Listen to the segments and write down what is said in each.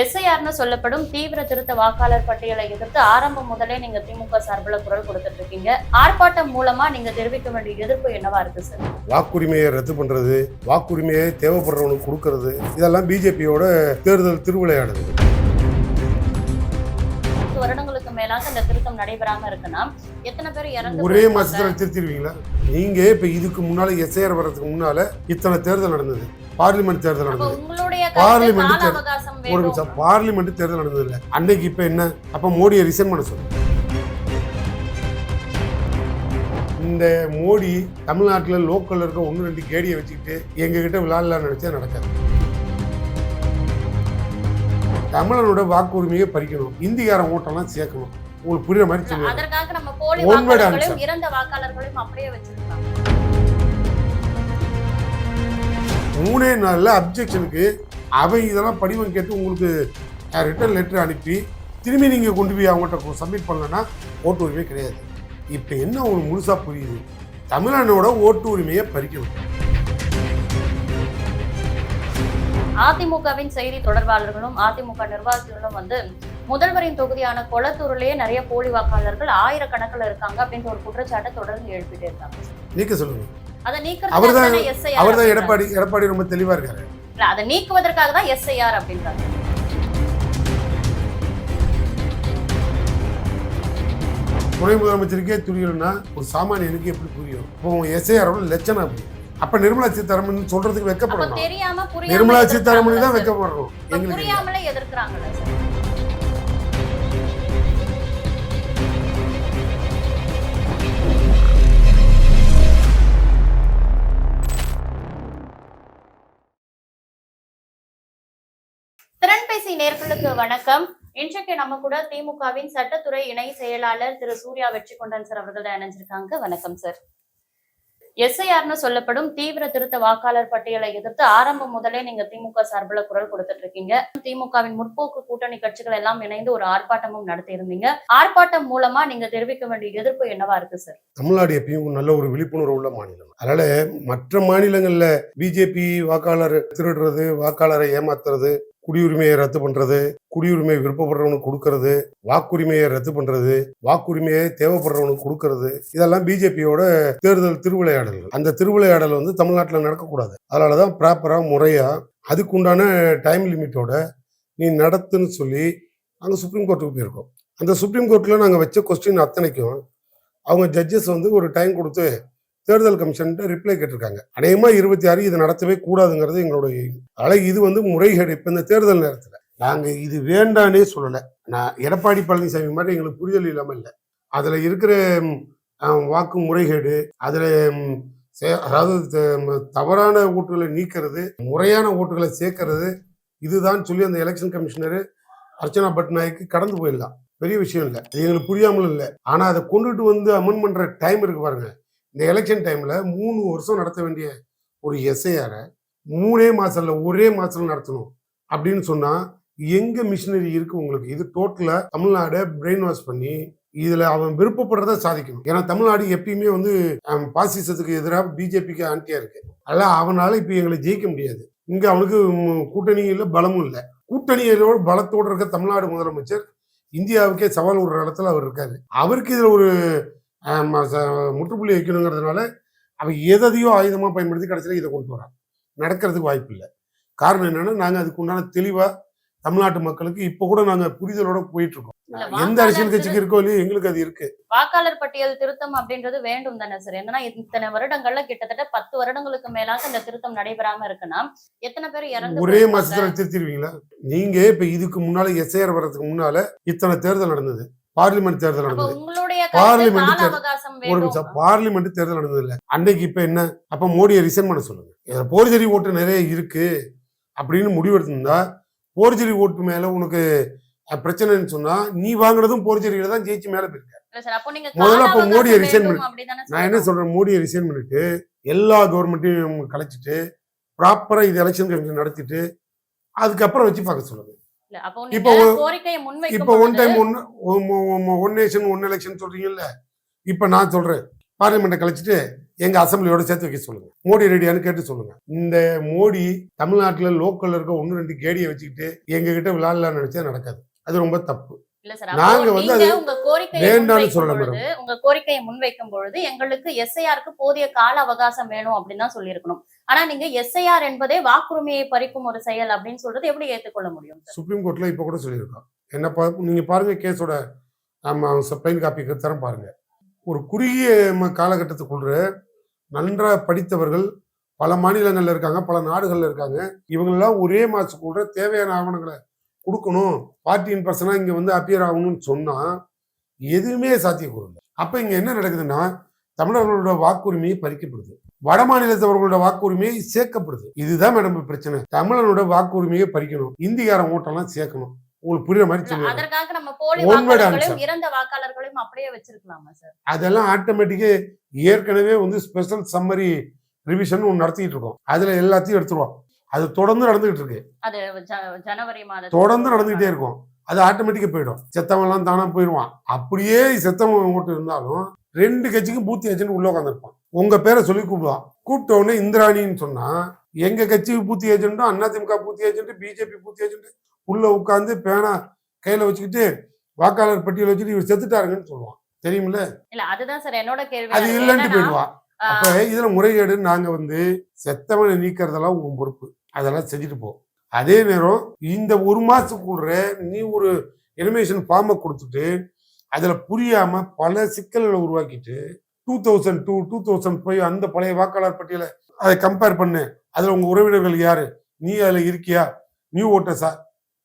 எஸ்ஐஆர்னு சொல்லப்படும் தீவிர திருத்த வாக்காளர் பட்டியலை எதிர்த்து ஆரம்பம் முதலே நீங்க திமுக சார்பில் குரல் கொடுத்துட்டு இருக்கீங்க. ஆர்ப்பாட்டம் மூலமா நீங்க தெரிவிக்க வேண்டிய எதிர்ப்பு என்னவா இருக்கு சார் வாக்குரிமையை ரத்து பண்றது வாக்குரிமையை தேவைப்படுறவனுக்கு கொடுக்கறது இதெல்லாம் பிஜேபியோட தேர்தல் திருவிளையாடுது வருடங்களுக்கு மேலாக இந்த திருத்தம் நடைபெறாம இருக்குன்னா எத்தனை பேர் இறந்து ஒரே? மாசத்துல திருத்திடுவீங்களா நீங்க இப்ப இதுக்கு முன்னால எஸ்ஐஆர் வர்றதுக்கு முன்னால இத்தனை தேர்தல் நடந்தது. பார்லிமெண்ட் தேர்தல் நடந்தது. உங்களுடைய பார்லிமெண்ட் ஒரு பார்லிமெண்ட் தேர்தல் நடந்தது இல்ல. அன்னைக்கு இப்ப என்ன? அப்ப மோடியை ரிசைன் பண்ண சொல்லு இந்த மோடி தமிழ்நாட்டில் லோக்கல்ல இருக்க ஒன்று ரெண்டு கேடியை வச்சுக்கிட்டு எங்ககிட்ட விளையாடலாம்னு நினைச்சா நடக்காது. தமிழனோட வாக்குரிமையை பறிக்கணும். இந்திக்காரன் ஓட்டெல்லாம் சேர்க்கணும். உங்களுக்கு புரியுற மாதிரி சொல்லுவாங்க மூணே நாளில் அப்ஜெக்ஷனுக்கு அவன் இதெல்லாம் படிவம் கேட்டு உங்களுக்கு ரிட்டர்ன் லெட்டர் அனுப்பி திரும்பி நீங்கள் கொண்டு போய் அவங்ககிட்ட சப்மிட் பண்ணலன்னா ஓட்டு உரிமை கிடையாது. இப்போ என்ன உங்களுக்கு முழுசாக புரியுது? தமிழனோட ஓட்டு உரிமையை பறிக்கணும் அதிமுகவின் செய்தி தொடர்பாளர்களும் அதிமுக நிர்வாகிகளும் வந்து முதல்வரின் தொகுதியான கொளத்தூர்லயே நிறைய போலி வாக்காளர்கள் ஆயிரக்கணக்கில் இருக்காங்க அப்படின்ற ஒரு குற்றச்சாட்டை தொடர்ந்து எழுப்பிட்டே இருக்காங்க. நீக்க சொல்லுங்க. அதை எஸ்ஐஆர் அவர் தான் எடப்பாடி எடப்பாடி ரொம்ப தெளிவாக இருக்காரு. அதை நீக்குவதற்காக தான் எஸ்ஐஆர் அப்படின்றாங்க. துணை முதலமைச்சருக்கே புரியணும்னா ஒரு சாமானியனுக்கு எப்படி புரியும்? இப்போ எஸ்ஐஆரோட லட்சணம் அப்படி. அப்போ நிர்மலா சீதாராமன் சொல்றதுக்கு வெக்கப்படணும் நிர்மலா சீதாராமன் தான். வெக்கப்படணும் எங்களுக்கு திறன்பேசி நேர்களுக்கு வணக்கம். இன்றைக்கு நம்ம கூட திமுகவின் சட்டத்துறை இணை செயலாளர் திரு சூர்யா வெற்றிகொண்டன் சார் அவர்கள் இணைஞ்சிருக்காங்க. வணக்கம் சார். எஸ்ஐஆர்னு சொல்லப்படும் தீவிர திருத்த வாக்காளர் பட்டியலை எதிர்த்து ஆரம்பம் முதலே நீங்க திமுக சார்பில் குரல் கொடுத்துட்டு இருக்கீங்க. திமுகவின் முற்போக்கு கூட்டணி கட்சிகள் எல்லாம் இணைந்து ஒரு ஆர்ப்பாட்டமும் நடத்தி இருந்தீங்க. ஆர்ப்பாட்டம் மூலமா நீங்க தெரிவிக்க வேண்டிய எதிர்ப்பு என்னவா இருக்கு சார்? தமிழ்நாடு எப்பயும் நல்ல ஒரு விழிப்புணர்வு உள்ள மாநிலம். அதனால மற்ற மாநிலங்கள்ல பிஜேபி வாக்காளர் திருடுறது வாக்காளரை ஏமாத்துறது குடியுரிமையை ரத்து பண்றது குடியுரிமை விருப்பப்படுறவனுக்கு கொடுக்கறது வாக்குரிமையை ரத்து பண்றது வாக்குரிமையை தேவைப்படுறவனுக்கு கொடுக்கறது இதெல்லாம் பிஜேபியோட தேர்தல் திருவிளையாடல்கள். அந்த திருவிளையாடல் வந்து தமிழ்நாட்டில் நடக்கக்கூடாது. அதனாலதான் ப்ராப்பரா முறையா அதுக்குண்டான டைம் லிமிட்டோட நீ நடத்துன்னு சொல்லி நாங்கள் சுப்ரீம் கோர்ட்டுக்கு போயிருக்கோம். அந்த சுப்ரீம் கோர்ட்டில் நாங்கள் வச்ச கொஸ்டின் அத்தனைக்கும் அவங்க ஜட்ஜஸ் வந்து ஒரு டைம் கொடுத்து தேர்தல் கமிஷன்ட்டு ரிப்ளை கேட்டிருக்காங்க. அநேகமா இருபத்தி ஆறு இது நடத்தவே கூடாதுங்கிறது எங்களுடைய aim. இது வந்து முறைகேடு இப்போ இந்த தேர்தல் நேரத்தில். நாங்கள் இது வேண்டானே சொல்லலை. நான் எடப்பாடி பழனிசாமி மாதிரி எங்களுக்கு புரிதல் இல்லாமல் இல்லை. அதில் இருக்கிற வாக்கு முறைகேடு அதில் அதாவது த- தவறான ஓட்டுகளை நீக்கிறது முறையான ஓட்டுகளை சேர்க்கறது இதுதான் சொல்லி அந்த எலெக்ஷன் கமிஷனரு அர்ச்சனா பட்நாயக்கு கடந்து போயிடலாம் பெரிய விஷயம் இல்லை. எங்களுக்கு புரியாமல் இல்லை. ஆனால் அதை கொண்டுட்டு வந்து அமெண்ட் பண்ணுற டைம் இருக்கு பாருங்க. இந்த எலெக்ஷன் டைம்ல மூணு வருஷம் நடத்த வேண்டிய ஒரு எஸ்ஐஆரை மூணே மாசம்ல ஒரே மாதத்தில் நடத்தணும் அப்படின்னு சொன்னா எங்க மிஷினரி இருக்கு உங்களுக்கு? இது டோட்டலா தமிழ்நாடை பிரெயின் வாஷ் பண்ணி இதுல அவன் விருப்பப்படுறத சாதிக்கணும். ஏன்னா தமிழ்நாடு எப்பயுமே வந்து பாசிசத்துக்கு எதிராக பிஜேபிக்கு ஆண்டியாக இருக்கு. அதெல்லாம் அவனால இப்ப எங்களை ஜெயிக்க முடியாது. இங்க அவனுக்கு கூட்டணி இல்லை பலமும் இல்லை. கூட்டணியோட பலத்தோடு இருக்க தமிழ்நாடு முதலமைச்சர் இந்தியாவுக்கே சவால் விடுற இடத்துல அவர் இருக்காரு. அவருக்கு இதுல ஒரு முற்றுப்புள்ளி வைக்கணுங்கிறதுனால அவன் எதையோ ஆயுதமா பயன்படுத்தி கடைசியில் இதை கொண்டு வரான். நடக்கிறதுக்கு வாய்ப்பு இல்லை. காரணம் என்னன்னா நாங்க அதுக்கு உண்டான தெளிவா தமிழ்நாட்டு மக்களுக்கு இப்ப கூட நாங்க புரிதலோட போயிட்டு இருக்கோம் எந்த அரசியல் கட்சிக்கு இருக்கோ இல்லையோ எங்களுக்கு அது இருக்கு. வாக்காளர் பட்டியல் திருத்தம் அப்படின்றது வேண்டும் தானே சார் என்னன்னா இத்தனை வருடங்கள்ல கிட்டத்தட்ட பத்து வருடங்களுக்கு மேலாக இந்த திருத்தம் நடைபெறாம இருக்குன்னா எத்தனை பேர் இறந்து ஒரே? மாசத்துல திருத்திடுவீங்களா நீங்க இப்ப இதுக்கு முன்னால எஸ்ஐஆர் வர்றதுக்கு முன்னால இத்தனை தேர்தல் நடந்தது. பார்லிமெண்ட் தேர்தல் நடந்தது. பார்லிமெண்ட் ஒரு நிமிஷம். பார்லிமெண்ட் தேர்தல் நடந்தது இல்ல. அன்னைக்கு இப்ப என்ன? அப்ப மோடியை ரிசைன் பண்ண சொல்லுங்க. இதுல போர்ஜரி ஓட்டு நிறைய இருக்கு அப்படின்னு முடிவெடுத்திருந்தா போர்ஜரி ஓட்டு மேல உனக்கு பிரச்சனைன்னு சொன்னா நீ வாங்குனதும் போர்ஜரியில தான் ஜெயிச்சு மேல போயிருக்க. முதல்ல அப்ப மோடியை வேண்டும் பண்ணு. நான் என்ன. சொல்றேன்? மோடியை ரிசைன் பண்ணிட்டு எல்லா கவர்மெண்ட்டையும் கலைச்சிட்டு ப்ராப்பரா இது எலெக்ஷன் கமிஷன் நடத்திட்டு அதுக்கப்புறம் வச்சு பார்க்க சொல்லுங்க. இப்போ இப்போ ஒன் பொழுது time one one nation one election சொல்றீங்கல்ல இப்போ நான் சொல்றேன். பார்லிமெண்ட்டை கழிச்சிட்டு எங்க அசம்பிளியோட சேர்த்து வைக்க சொல்லுங்க. மோடி ரெடியான்னு கேட்டு சொல்லுங்க. இந்த மோடி தமிழ்நாட்டுல லோக்கல்ல இருக்க ஒன்னு ரெண்டு கேடியை வச்சுக்கிட்டு எங்க கிட்ட விளையாடலாம்னு நினைச்சா நடக்காது. அது ரொம்ப தப்பு. நாங்க வந்து அது வேண்டாம்னு முன்வைக்கும் சொல்லல பொழுது உங்க கோரிக்கையை முன்வைக்கும் பொழுது எங்களுக்கு எஸ்ஐஆருக்கு போதிய கால அவகாசம் வேணும் அப்படின்னு தான் சொல்லியிருக்கணும். ஆனா நீங்க எஸ்ஐஆர் என்பதே வாக்குரிமையை பறிக்கும் ஒரு செயல் அப்படின்னு சொல்றது எப்படி ஏற்றுக்கொள்ள முடியும் சுப்ரீம் கோர்ட்ல இப்ப கூட சொல்லியிருக்கோம். என்ன பா நீங்க பாருங்க கேஸோட நம்ம பிளைன் காப்பி தரம் பாருங்க. ஒரு குறுகிய ம- காலகட்டத்துக்குள்ள நன்றா படித்தவர்கள் பல மாநிலங்கள்ல இருக்காங்க பல நாடுகள்ல இருக்காங்க. இவங்கெல்லாம் ஒரே மாசத்துக்குள்ள தேவையான ஆவணங்களை கொடுக்கணும். பார்ட்டியின் பர்சனா இங்க வந்து அப்பியர் ஆகணும்னு சொன்னா எதுவுமே சாத்தியக்கூறு இல்லை. அப்ப இங்க என்ன நடக்குதுன்னா தமிழர்களோட வாக்குரிமையை பறிக்கப்படுது. வட மாநிலத்தவர்களோட வாக்குரிமையை சேர்க்கப்படுது. இதுதான் மேடம் பிரச்சனை. தமிழனோட வாக்குரிமையை பறிக்கணும். இந்திக்காரன் ஓட்டெல்லாம் சேர்க்கணும். உங்களுக்கு புரியுற மாதிரி சொல்லுவாங்க அதற்காக நம்ம போலி One word வாக்காளர்களையும் answer. இறந்த வாக்காளர்களையும் அப்படியே வச்சிருக்கலாமா சார் அதெல்லாம் ஆட்டோமேட்டிக்கே ஏற்கனவே வந்து ஸ்பெஷல் சம்மரி ரிவிஷன் ஒன்று நடத்திட்டு இருக்கோம். அதுல எல்லாத்தையும் எடுத்துருவோம். அது தொடர்ந்து நடந்துகிட்டு இருக்கு. அது ஜ- ஜனவரி மாதம் தொடர்ந்து நடந்துகிட்டே இருக்கும். அது ஆட்டோமேட்டிக்கா போயிடும். செத்தவன்லாம் தானா போயிடுவான் அப்படியே செத்தவன் ஓட்டு இருந்தாலும் ரெண்டு கட்சிக்கும் பூத்தி ஏஜென்ட் உள்ள உட்காந்துருப்பான் உங்க பேரை சொல்லி கூப்பிடுவான். கூப்பிட்ட உடனே இந்திராணின்னு சொன்னா எங்க கட்சிக்கு booth ஏஜென்ட்டும் AIADMK booth agent BJP booth agent உள்ள உட்காந்து பேனா கையில வச்சுக்கிட்டு வாக்காளர் பட்டியல் வச்சுட்டு இவர் செத்துட்டாருங்கன்னு சொல்லுவான். தெரியுமில்ல? இல்ல அதுதான் சார் என்னோட கேள்வி. அது என்னன்னா, போயிடுவான் அப்ப இதுல முறைகேடு நாங்க வந்து செத்தவனை நீக்கிறதெல்லாம் உன் பொறுப்பு. அதெல்லாம் செஞ்சுட்டு போ. அதே நேரம் இந்த ஒரு மாசத்துக்குள்ள நீ ஒரு எனிமேஷன் ஃபார்மை கொடுத்துட்டு அதுல புரியாம பல சிக்கல்களை உருவாக்கிட்டு two thousand two two thousand five அந்த பழைய வாக்காளர் பட்டியலை அதை கம்பேர் பண்ணு. அதுல உங்க உறவினர்கள் யாரு? நீ அதுல இருக்கியா? நியூ ஓட்டர்ஸா?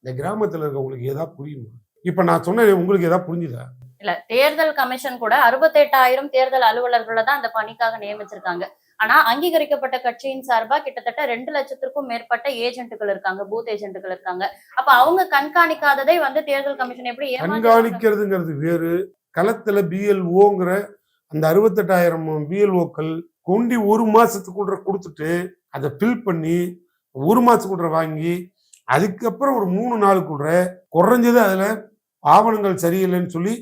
இந்த கிராமத்துல இருக்கவங்களுக்கு ஏதாவது புரியுமா? இப்ப நான் சொன்னேன் உங்களுக்கு ஏதாவது புரிஞ்சுதா? இல்ல தேர்தல் கமிஷன் கூட அறுபத்தெட்டாயிரம் தேர்தல் அலுவலர்களை தான் அந்த பணிக்காக நியமிச்சிருக்காங்க. ஆனா அங்கீகரிக்கப்பட்ட கட்சியின் சார்பா கிட்டத்தட்ட ரெண்டு லட்சத்திற்கும் மேற்பட்ட ஏஜென்ட்டுகள் இருக்காங்க பூத் ஏஜென்ட்டுகள் இருக்காங்க. அப்ப அவங்க கண்காணிக்காததை வந்து தேர்தல் கமிஷன் எப்படி? கண்காணிக்கிறதுங்கிறது வேறு. களத்துல பிஎல்ஓங்கிற அந்த அறுபத்தெட்டாயிரம் பிஎல்ஓக்கள் கொண்டி ஒரு மாசத்துக்குள்ள கொடுத்துட்டு அதை ஃபில் பண்ணி ஒரு மாசத்துக்குள்ள வாங்கி அதுக்கப்புறம் ஒரு மூணு நாளுக்குள்ள குறைஞ்சது அதுல ஆவணங்கள் சரியில்லைன்னு சொல்லி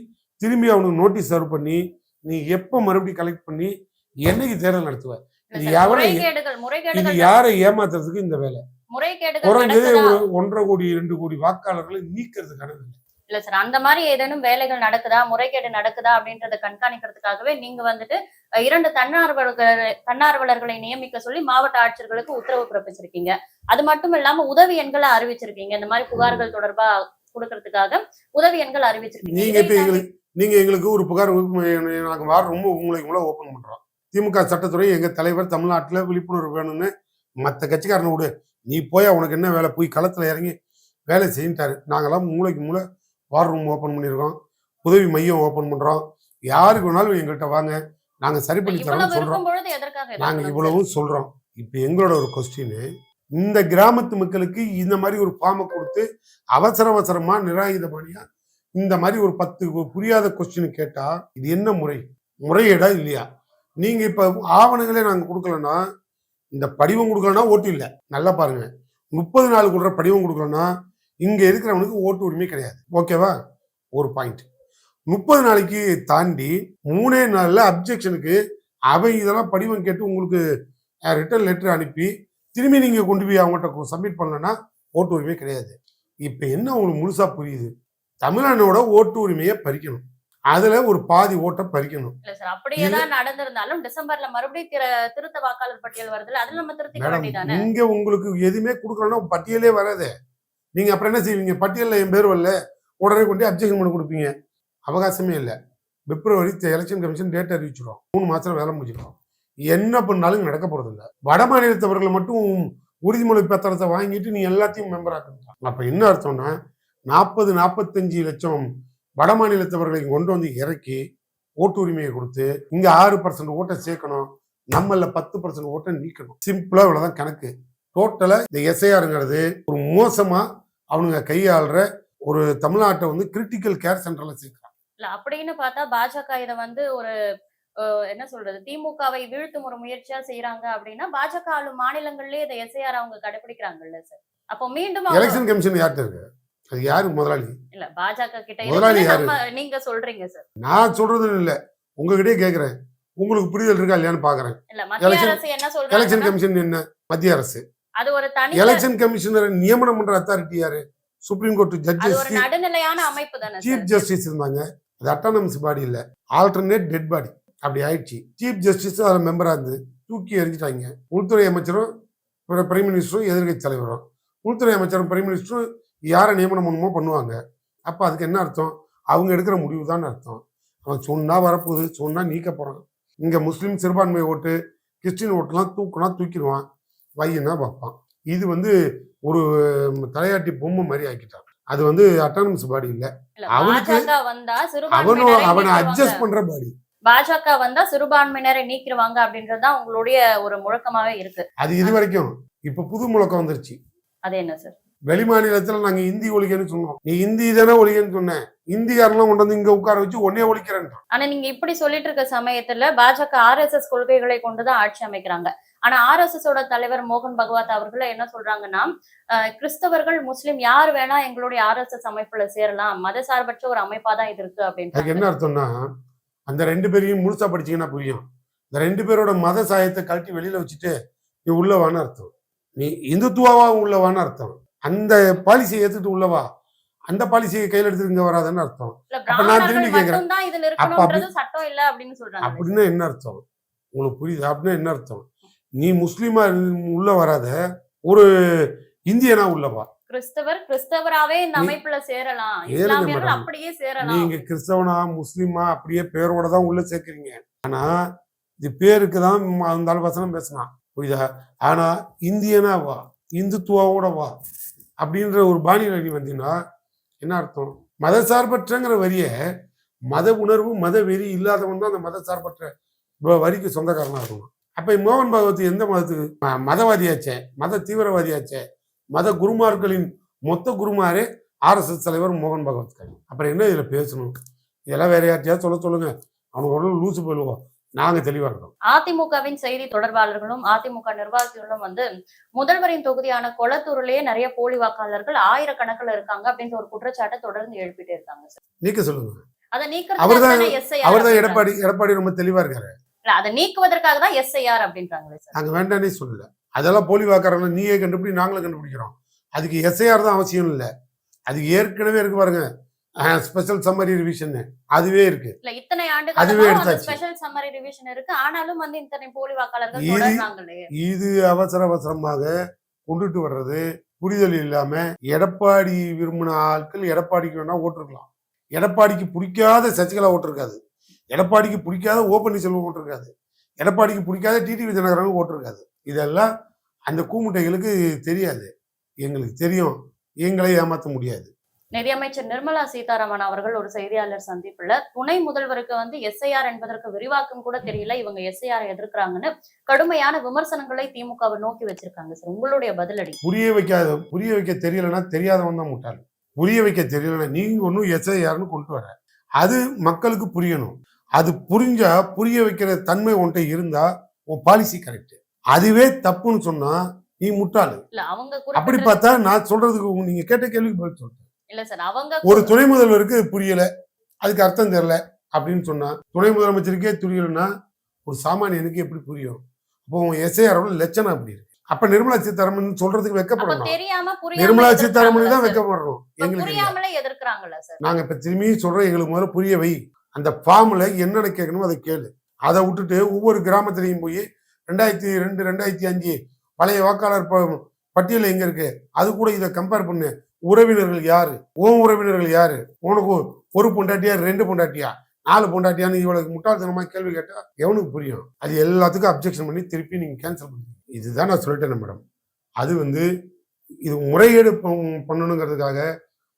திரும்பி அவனுக்கு நோட்டீஸ் சர்வ் பண்ணி நீ எப்போ மறுபடியும் கலெக்ட் பண்ணி என்னைக்கு தேர்தல் நடத்துவ? இது யாரை- இது யாரை ஏமாத்துறதுக்கு இந்த வேலை? குறைஞ்சது ஒன்றரை கோடி ரெண்டு கோடி வாக்காளர்களை நீக்கிறதுக்கான வேலை. இல்ல சார் அந்த மாதிரி ஏதேனும் வேலைகள் நடக்குதா? முறைகேடு நடக்குதா? அப்படின்றத கண்காணிக்கிறதுக்காகவே நீங்க வந்துட்டு இரண்டு தன்னார்வலர்கள் தன்னார்வலர்களை நியமிக்க சொல்லி மாவட்ட ஆட்சியர்களுக்கு உத்தரவு பிறப்பிச்சிருக்கீங்க. அது மட்டும் இல்லாம உதவி எண்களை அறிவிச்சிருக்கீங்க. இந்த மாதிரி புகார்கள் தொடர்பா கொடுக்கறதுக்காக உதவி எண்கள் அறிவிச்சிருக்கீங்க. நீங்க இப்ப எங்களுக்கு நீங்க எங்களுக்கு ஒரு புகார் நாங்க வார ரொம்ப உங்களை உங்களை ஓபன் பண்றோம். திமுக சட்டத்துறை எங்க தலைவர் தமிழ்நாட்டுல விழிப்புணர்வு வேணும்னு மத்த கட்சிக்காரனை விடு. நீ போய் உனக்கு என்ன வேலை? போய் களத்துல இறங்கி வேலை செய்யிட்டாரு நாங்கெல்லாம் மூளைக்கு மூளை வார் ரூம் ஓபன் பண்ணியிருக்கோம் உதவி மையம் ஓபன் பண்றோம். யாருக்கு வேணாலும் எங்கள்கிட்ட வாங்க. நாங்க சரி பண்ணி தரோம்னு சொல்றோம். இருக்கும் பொழுது எதற்காக நாங்க எதிர்க்கணும் சார்? இவ்வளவும் சொல்றோம். இப்ப எங்களோட ஒரு கொஸ்டின் இந்த கிராமத்து மக்களுக்கு இந்த மாதிரி ஒரு ஃபார்மை கொடுத்து அவசர அவசரமா நிராயுதபாணியா இந்த மாதிரி ஒரு பத்து புரியாத கொஸ்டின் கேட்டா இது என்ன முறை? முறையீடா இல்லையா? நீங்க இப்ப ஆவணங்களே நாங்க கொடுக்கலன்னா இந்த படிவம் கொடுக்கலன்னா ஓட்டு இல்லை. நல்லா பாருங்க. முப்பது நாள் கொடுக்குற படிவம் கொடுக்கலன்னா இங்க இருக்கிறவனுக்கு ஓட்டு உரிமை கிடையாது. ஓகேவா ஒரு பாயிண்ட் முப்பது நாளைக்கு தாண்டி மூணே நாள்ல அப்ஜெக்ஷனுக்கு அவன் இதெல்லாம் படிவம் கேட்டு உங்களுக்கு ரிட்டர்ன் லெட்டர் அனுப்பி திரும்பி நீங்க கொண்டு போய் அவங்ககிட்ட சப்மிட் பண்ணலன்னா ஓட்டு உரிமை கிடையாது. இப்ப என்ன உங்களுக்கு முழுசா புரியுது? தமிழனோட ஓட்டு உரிமையை பறிக்கணும். அதுல ஒரு பாதி ஓட்டை பறிக்கணும். இல்ல சார் அப்படியே தான் நடந்திருந்தாலும் டிசம்பர்ல மறுபடியும் திரு- திருத்த வாக்காளர் பட்டியல் வருதுல அதுல நம்ம திருத்திக்க வேண்டியதானே இங்க உங்களுக்கு எதுவுமே கொடுக்கலன்னா பட்டியலே வராதே. நீங்க அப்புறம் என்ன செய்வீங்க? பட்டியலில் என் பேர் வரல. உடனே கொண்டு அப்ஜெக்ஷன் பண்ணி கொடுப்பீங்க. அவகாசமே இல்லை. பிப்ரவரி எலெக்ஷன் கமிஷன் டேட் அறிவிச்சிடும் மூணு மாதம் வேலை முடிச்சிடும் என்ன பண்ணாலும் நடக்க போறது இல்லை. வட மாநிலத்தவர்களை மட்டும் உறுதிமொழி பத்திரத்தை வாங்கிட்டு நீ எல்லாத்தையும் மெம்பர் ஆக்குறாங்க அப்ப என்ன அர்த்தம்னா நாற்பது நாற்பத்தஞ்சு லட்சம் வட மாநிலத்தவர்களை கொண்டு வந்து இறக்கி ஓட்டு உரிமையை கொடுத்து இங்க ஆறு பர்சன்ட் ஓட்டை சேர்க்கணும். நம்மள பத்து பர்சன்ட் ஓட்டை நீக்கணும். சிம்பிளா இவ்வளவுதான் கணக்கு. டோட்டலா இந்த எஸ்ஐஆருங்கிறது ஒரு மோசமா அவனுங்க கையாளுற ஒரு தமிழ்நாட்டை வந்து கிரிட்டிக்கல் கேர் சென்டர்ல சேர்க்கிறான் இல்ல அப்படின்னு பார்த்தா பாஜக இத வந்து ஒரு என்ன சொல்றது திமுகவை வீழ்த்தும் ஒரு முயற்சியா செய்யறாங்க அப்படின்னா பாஜக ஆளும் மாநிலங்கள்லயே இதை எஸ்ஐஆர் அவங்க கடைபிடிக்கிறாங்கல்ல சார். அப்போ மீண்டும் எலெக்ஷன் கமிஷன் யார்கிட்ட இருக்கு? அது யாரு முதலாளி. இல்ல பாஜக கிட்ட முதலாளி யாரு? நீங்க சொல்றீங்க சார். நான் சொல்றது இல்ல. உங்ககிட்டயே கேக்குறேன். உங்களுக்கு புரிதல் இருக்கா இல்லையான்னு பாக்குறேன். அரசு என்ன எலெக்ஷன் கமிஷன் என்ன? மத்திய அரசு. அது ஒரு தனி எலெக்ஷன் கமிஷனர் நியமனம் பண்ற அத்தாரிட்டி யாரு? சுப்ரீம் கோர்ட் ஜட்ஜஸ் ஒரு நடுநிலையான அமைப்பு தானே சீஃப் ஜஸ்டிஸ் இருந்தாங்க. அது அட்டானமஸ் பாடி இல்ல. ஆல்டர்னேட் டெட் பாடி அப்படி ஆயிடுச்சு. சீஃப் ஜஸ்டிஸ் அதில் மெம்பரா இருந்து தூக்கி எறிஞ்சிட்டாங்க. உள்துறை அமைச்சரும் பிரைம் மினிஸ்டரும் எதிர்க்கட்சி தலைவரும். உள்துறை அமைச்சரும் பிரைம் மினிஸ்டரும் யாரை நியமனம் பண்ணுமோ பண்ணுவாங்க. அப்போ அதுக்கு என்ன அர்த்தம்? அவங்க எடுக்கிற முடிவு தான் அர்த்தம். அவன் சொன்னா வரப்போகுது சொன்னா நீக்க போறான். இங்க முஸ்லீம் சிறுபான்மை ஓட்டு கிறிஸ்டின் ஓட்டுலாம் தூக்குனா தூக்கிடுவான். வையினா வைப்பான் இது வந்து ஒரு தலையாட்டி பொம்மை மாதிரி ஆக்கிட்டான். அது வந்து அட்டானமஸ் பாடி இல்ல. அவனுக்கு- அவனை நீக்கிடுவாங்க. அட்ஜஸ்ட் பண்ற பாடி பாஜக வந்தா சிறுபான்மையினரை நீக்கிடுவாங்க அப்படின்றதுதான் உங்களுடைய ஒரு முழக்கமாவே இருக்கு. அது இது வரைக்கும். இப்ப புது முழக்கம் வந்துருச்சு. அது என்ன சார் வெளி மாநிலத்துல நாங்க இந்தி ஒழிக்கன்னு சொன்னோம். நீ இந்தி தானே ஒழிக்கன்னு சொன்னேன் இந்திக்காரெல்லாம் கொண்டு வந்து இங்க உட்கார வச்சு ஒன்னே ஒழிக்கிறேன் ஆனா நீங்க இப்படி சொல்லிட்டு இருக்க சமயத்துல பாஜக ஆர்எஸ்எஸ் கொள்கைகளை கொண்டுதான் ஆட்சி அமைக்கிறாங்க. ஆனா ஆர்எஸ்எஸ் ஓட தலைவர் மோகன் பகவத் அவர்கள் என்ன சொல்றாங்கன்னா கிறிஸ்தவர்கள் முஸ்லிம் யார் வேணா எங்களுடைய ஆர்எஸ்எஸ் அமைப்புல சேரலாம். மதசார்பற்ற ஒரு அமைப்பா தான் இது இருக்கு அப்படின்னு என்ன அர்த்தம்னா அந்த ரெண்டு பேரையும் முழுசா படிச்சீங்கன்னா புரியும். இந்த ரெண்டு பேரோட மத சாயத்தை கழட்டி வெளியில வச்சுட்டு நீ உள்ளவான்னு அர்த்தம். நீ இந்துத்துவாவா உள்ளவான்னு அர்த்தம். அந்த பாலிசியை ஏத்துட்டு உள்ளவா அந்த பாலிசியை கையில் எடுத்துட்டு இங்க வராதுன்னு அர்த்தம். அப்ப நான் திரும்பி இதுல அப்ப இருக்கணும்ன்றது சட்டம் இல்ல அப்படின்னு சொல்றாங்க. அப்படின்னா என்ன அர்த்தம்? உங்களுக்கு புரியுது? அப்படின்னா என்ன அர்த்தம்? நீ முஸ்லீமா உள்ள வராத ஒரு இந்தியனா உள்ளவா கிறிஸ்தவர் கிறிஸ்தவராவே இந்த அமைப்புல சேரலாம். இஸ்லாமியர்கள். அப்படியே சேரலாம். நீங்க கிறிஸ்தவனா முஸ்லீமா அப்படியே பேரோட தான் உள்ள சேர்க்கிறீங்க. ஆனா இது பேருக்கு தான் அந்த வசனம் பேசினான். புரியுதா? ஆனா இந்தியனா வா இந்துத்துவாவோட வா அப்படின்ற ஒரு பாணியில நீ வந்தீங்கன்னா என்ன அர்த்தம்? மதசார்பற்றங்கிற வரிய மத உணர்வு மத வெறி இல்லாதவன் தான் அந்த மதசார்பற்ற வ- வரிக்கு சொந்தக்காரனா இருக்கணும். அப்ப மோகன் பகவத் எந்த மதத்துக்கு மதவாதியாச்சே? மத தீவிரவாதியாச்சே? மத குருமார்களின் மொத்த குருமாரே ஆர்எஸ்எஸ் தலைவர் மோகன் பகவத் கவி அப்புறம் என்ன இதுல பேசணும்? இதெல்லாம் வேற யார்ட்டையாவது சொல்ல சொல்லுங்க. அவனுக்கு உடனே லூசு போயிடுவோம் நாங்க தெளிவா இருக்கோம் அதிமுகவின் செய்தி தொடர்பாளர்களும் அதிமுக நிர்வாகிகளும் வந்து முதல்வரின் தொகுதியான கொளத்தூர்லயே நிறைய போலி வாக்காளர்கள் ஆயிரக்கணக்கில் இருக்காங்க அப்படின்ற ஒரு குற்றச்சாட்டை தொடர்ந்து எழுப்பிட்டே இருக்காங்க நீக்க சொல்லுங்க. அதை அவர்தான்- நீக்கிறதுக்காக அவர் தான் எடப்பாடி எடப்பாடி ரொம்ப தெளிவா இருக்காரு. அதை நீக்குவதற்காக தான் எஸ்ஐஆர் அப்படின்றாங்களே சார். நாங்க வேண்டானே சொல்லல. அதெல்லாம் போலி வாக்காளர்கள் நீயே கண்டுபிடி நாங்களும் கண்டுபிடிக்கிறோம். அதுக்கு எஸ்ஐஆர் தான் அவசியம் இல்லை. அது ஏற்கனவே இருக்கு பாருங்க. ஸ்பெஷல் சம்மரி ரிவிஷன் அதுவே இருக்கு. இல்ல இத்தனை ஆண்டு அதுவே எடுத்தாச்சு. ஸ்பெஷல் சம்மரி ரிவிஷன் இருக்கு. ஆனாலும் வந்து இத்தனை போலி வாக்காளர்கள் இது- தொடர்றாங்களே. இது அவசர அவசரமாக கொண்டுட்டு வர்றது. புரிதல் இல்லாம எடப்பாடி விரும்பின ஆட்கள் எடப்பாடிக்கு வேணா ஓட்டிருக்கலாம். எடப்பாடிக்கு பிடிக்காத சசிகலா ஓட்டிருக்காது. எடப்பாடிக்கு பிடிக்காத ஓ பன்னீர்செல்வம் ஓட்டிருக்காது. எடப்பாடிக்கு பிடிக்காத டிடிவி தினகரன் ஓட்டிருக்காது. இதெல்லாம் அந்த கூமுட்டைகளுக்கு தெரியாது. எங்களுக்கு தெரியும். எங்களை ஏமாற்ற முடியாது. நிதியமைச்சர் நிர்மலா சீதாராமன் அவர்கள் ஒரு செய்தியாளர் சந்திப்புல துணை முதல்வருக்கு வந்து எஸ்ஐஆர் என்பதற்கு விரிவாக்கம் கூட தெரியல இவங்க எஸ்ஐஆர் எதிர்க்கிறாங்கன்னு கடுமையான விமர்சனங்களை திமுகவை நோக்கி வச்சிருக்காங்க சார். உங்களுடைய பதிலடி? புரிய வைக்காத புரிய வைக்க தெரியலன்னா தெரியாதவன் தான் முட்டாள். புரிய வைக்க தெரியலன்னா நீங்க ஒன்றும் எஸ்ஐஆர்னு கொண்டு வர. அது மக்களுக்கு புரியணும். அது புரிஞ்சா புரிய வைக்கிற தன்மை உன்கிட்ட இருந்தா உன் பாலிசி கரெக்ட் அதுவே தப்புன்னு சொன்னா நீ முட்டாளு. அப்படி பார்த்தா நான் சொல்றதுக்கு நீங்க கேட்ட கேள்விக்கு பதில் சொல்றேன் இல்ல சார் அவங்க ஒரு துணை முதல்வருக்கு புரியல அதுக்கு அர்த்தம் தெரியல அப்படின்னு சொன்னா துணை முதலமைச்சருக்கே புரியலன்னா ஒரு சாமானியனுக்கு எப்படி புரியும்? அப்போ உன் எஸ்ஐஆரோட லட்சணம் அப்படி இருக்கு. அப்ப நிர்மலா சீதாராமன் சொல்றதுக்கு வெக்கப்படணும் நிர்மலா சீதாராமன் தான்? வெக்கப்படுறோம் எங்களுக்கு நாங்க இப்ப திரும்பி சொல்றோம் எங்களுக்கு முதல்ல புரிய வை. அந்த ஃபார்மில் என்னென்ன கேட்கணுமோ அதை கேளு. அதை விட்டுட்டு ஒவ்வொரு கிராமத்திலையும் போய் ரெண்டாயிரத்தி ரெண்டு ரெண்டாயிரத்தி அஞ்சு பழைய வாக்காளர் பட்டியல் எங்கே இருக்கு? அது கூட இதை கம்பேர் பண்ணு. உறவினர்கள் யாரு? உன் உறவினர்கள் யாரு? உனக்கு ஒரு பொண்டாட்டியா ரெண்டு பொண்டாட்டியா? நாலு பொண்டாட்டியான்னு இவளுக்கு முட்டாள்தனமாக கேள்வி கேட்டால் எவனுக்கு புரியும்? அது எல்லாத்துக்கும் அப்ஜெக்ஷன் பண்ணி திருப்பி நீங்கள் கேன்சல் பண்ணுங்க. இதுதான் நான் சொல்லிட்டேன் மேடம். அது வந்து இது முறைகேடு பண்ணணுங்கிறதுக்காக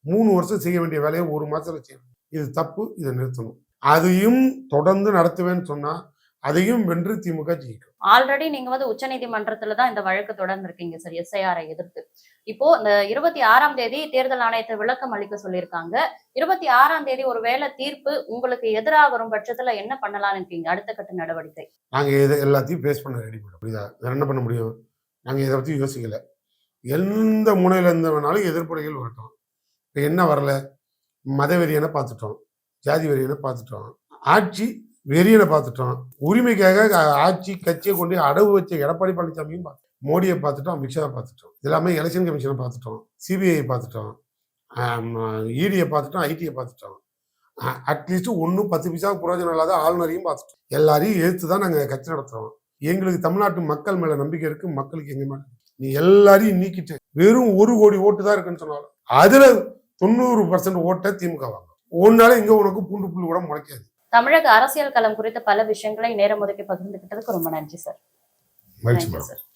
மூணு வருஷம் செய்ய வேண்டிய வேலையை ஒரு மாதத்தில் செய்யணும். இது தப்பு இதை நிறுத்தணும். அதையும் தொடர்ந்து நடத்துவேன்னு சொன்னா அதையும் வென்று திமுக ஜெயிக்கும். ஆல்ரெடி நீங்க வந்து உச்சநீதிமன்றத்துல தான் இந்த வழக்கு தொடர்ந்திருக்கீங்க சார் எஸ்ஐஆரை எதிர்த்து. இப்போ இந்த இருபத்தி ஆறாம் தேதி தேர்தல் ஆணையத்தை விளக்கம் அளிக்க சொல்லியிருக்காங்க. இருபத்தி ஆறாம் தேதி ஒரு வேளை தீர்ப்பு உங்களுக்கு எதிராக வரும் பட்சத்துல என்ன பண்ணலாம்னு இருக்கீங்க? அடுத்த கட்ட நடவடிக்கை. நாங்க இதை எல்லாத்தையும் ஃபேஸ் பண்ண ரெடி மேடம். புரியுதா? வேற என்ன பண்ண முடியும்? நாங்க இதை பத்தி யோசிக்கல. எந்த முனையில இருந்து வேணாலும் எதிர்ப்படைகள் வரட்டும். இப்போ என்ன வரல? மத வெறியனை பார்த்துட்டோம். ஜாதி வெறியனை பார்த்துட்டோம். ஆட்சி வெறியனை பார்த்துட்டோம். உரிமைக்காக ஆட்சி கட்சியை கொண்டு அடவு வச்ச எடப்பாடி பழனிசாமியும் மோடியை பார்த்துட்டோம் அமித்ஷாவை பார்த்துட்டோம். எல்லாமே எலெக்ஷன் கமிஷனை பார்த்துட்டோம். சிபிஐ பார்த்துட்டோம். இடியை பார்த்துட்டோம் ஐடியை பார்த்துட்டோம். அட்லீஸ்ட் ஒன்றும் பத்து பைசா புரோஜனம் இல்லாத ஆளுநரையும் பார்த்துட்டோம். எல்லாரையும் எதிர்த்து தான் நாங்கள் கட்சி நடத்துகிறோம் எங்களுக்கு தமிழ்நாட்டு மக்கள் மேலே நம்பிக்கை இருக்கு மக்களுக்கு எங்க மேலே நீ எல்லாரையும் நீக்கிட்டு. வெறும் ஒரு கோடி ஓட்டு தான் இருக்குன்னு சொன்னாலும் அதில் தொண்ணூறு பர்சன்ட் ஓட்டை திமுக வாங்க ஒன்னால இங்க உனக்கு பூண்டு புல்லு கூட முளைக்காது. தமிழக அரசியல் களம் குறித்த பல விஷயங்களை நேரம் ஒதுக்கி பகிர்ந்துகிட்டதுக்கு ரொம்ப நன்றி சார். மகிழ்ச்சி சார்.